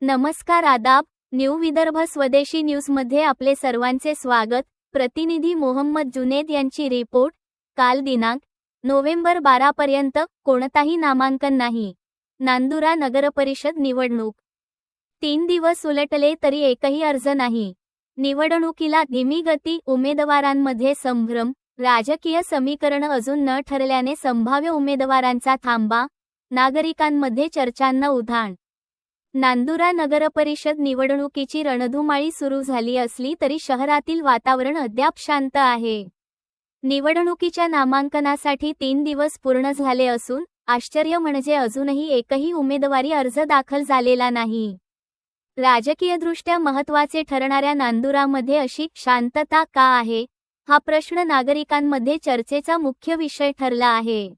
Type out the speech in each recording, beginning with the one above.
नमस्कार आदाब न्यू विदर्भ स्वदेशी न्यूजमध्ये आपले सर्वांचे स्वागत. प्रतिनिधी मोहम्मद जुनेद यांची रिपोर्ट. काल दिनांक नोव्हेंबर बारा पर्यंत कोणताही नामांकन नाही. नांदुरा नगरपरिषद निवडणूक. तीन दिवस उलटले तरी एकही अर्ज नाही. निवडणुकीला धीमी गती उमेदवारांमध्ये संभ्रम राजकीय समीकरण अजून न ठरल्याने संभाव्य उमेदवारांचा थांबा नागरिकांमध्ये चर्चांना उधाण. नांदुरा नगरपरिषद निवडणुकीची रणधुमाळी सुरू झाली असली तरी शहरातील वातावरण अद्याप शांत आहे. निवडणुकीच्या नामांकनासाठी तीन दिवस पूर्ण झाले असून आश्चर्य म्हणजे अजूनही एकही उमेदवारी अर्ज दाखल झालेला नाही. राजकीयदृष्ट्या महत्त्वाचे ठरणाऱ्या नांदुरामध्ये अशी शांतता का आहे? हा प्रश्न नागरिकांमध्ये चर्चेचा मुख्य विषय ठरला आहे.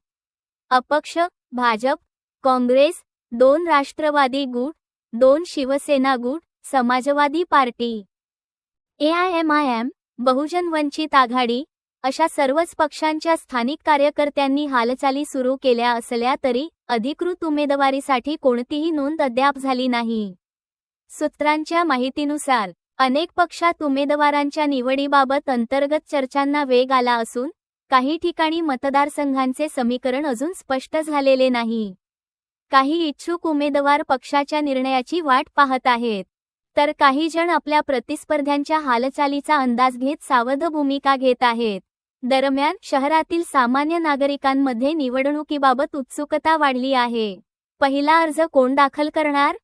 अपक्ष भाजप काँग्रेस दोन राष्ट्रवादी गुट दोन शिवसेना गुट समाजवादी पार्टी. एआयएमआयएम बहुजन वंचित आघाडी अशा सर्वच पक्षांच्या स्थानिक कार्यकर्त्यांनी हालचाली सुरू केल्या असल्या तरी अधिकृत उमेदवारीसाठी कोणतीही नोंद अद्याप झाली नाही. सूत्रांच्या माहितीनुसार अनेक पक्षात उमेदवारांच्या निवडीबाबत अंतर्गत चर्चांना वेग आला असून काही ठिकाणी मतदारसंघांचे समीकरण अजून स्पष्ट झालेले नाही. काही इच्छुक उमेदवार पक्षाच्या निर्णयाची वाट पाहत आहेत. तर काही जण आपल्या प्रतिस्पर्ध्यांच्या हालचालीचा अंदाज घेत सावध भूमिका घेत आहेत. दरम्यान शहरातील सामान्य नागरिकांमध्ये निवडणुकीबाबत उत्सुकता वाढली आहे. पहिला अर्ज कोण दाखल करणार?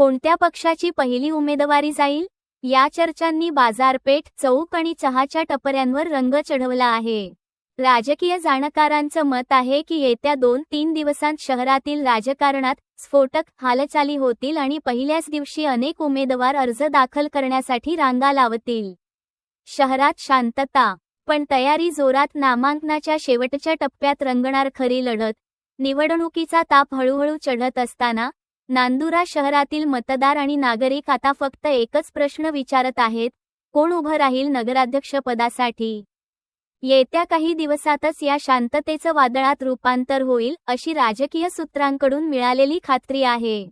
कोणत्या पक्षाची पहिली उमेदवारी जाईल? या चर्चांनी बाजारपेठ चौक आणि चहाच्या टपऱ्यांवर रंग चढवला आहे. राजकीय जाणकारांचं मत आहे की येत्या दोन तीन दिवसांत शहरातील राजकारणात स्फोटक हालचाली होतील आणि पहिल्याच दिवशी अनेक उमेदवार अर्ज दाखल करण्यासाठी रांगा लावतील. शहरात शांतता पण तयारी जोरात नामांकनाच्या शेवटच्या टप्प्यात रंगणार खरी लढत. निवडणुकीचा ताप हळूहळू चढत असताना नांदुरा शहरातील मतदार आणि नागरिक आता फक्त एकच प्रश्न विचारत आहेत कोण उभं राहील नगराध्यक्षपदासाठी येत्या काही दिवसातच या शांततेचं वादळात रूपांतर होईल अशी राजकीय सूत्रांकडून मिळालेली खात्री आहे.